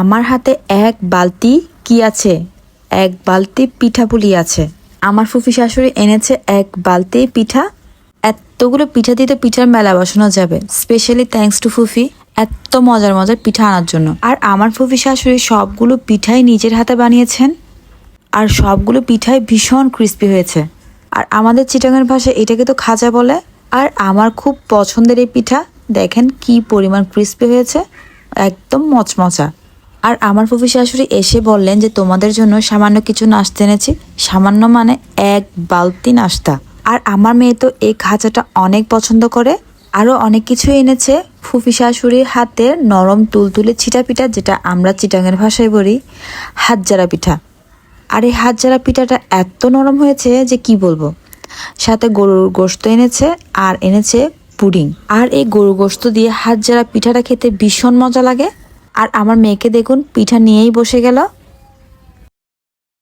আমার হাতে এক বালতি কি আছে? এক বালতি পিঠা পুলি আছে। আমার ফুফি শাশুড়ি এনেছে এক বালতি পিঠা। এতগুলো পিঠা দিয়ে তো পিঠার মেলা বসানো যাবে। স্পেশালি থ্যাঙ্কস টু ফুফি, এত মজার মজার পিঠা আনার জন্য। আর আমার ফুফি শাশুড়ি সবগুলো পিঠাই নিজের হাতে বানিয়েছেন। আর সবগুলো পিঠাই ভীষণ ক্রিস্পি হয়েছে। আর আমাদের চিটাগাঙের ভাষায় এটাকে তো খাজা বলে। আর আমার খুব পছন্দের এই পিঠা, দেখেন কি পরিমাণ ক্রিস্পি হয়েছে। একদম মচমচা। আর আমার ফুফি শাশুড়ি এসে বললেন যে, তোমাদের জন্য সামান্য কিছু নাস্তা এনেছি। সামান্য মানে এক বালতি নাস্তা। আর আমার মেয়ে তো এই খাজাটা অনেক পছন্দ করে। আরও অনেক কিছু এনেছে। ফুফি শাশুড়ির হাতের নরম তুলতুলে ছিটা পিঠা যেটা আমরা চিটাঙের ভাষায় বলি হাতজারা পিঠা। আর এই হাতজারা পিঠাটা এত নরম হয়েছে যে কি বলব? সাথে গরুর গোস্ত এনেছে আর এনেছে পুডিং। আর এই গরুর গোস্ত দিয়ে হাতজারা পিঠাটা খেতে ভীষণ মজা লাগে। আর আমার মেয়েকে দেখুন পিঠা নিয়েই বসে গেল।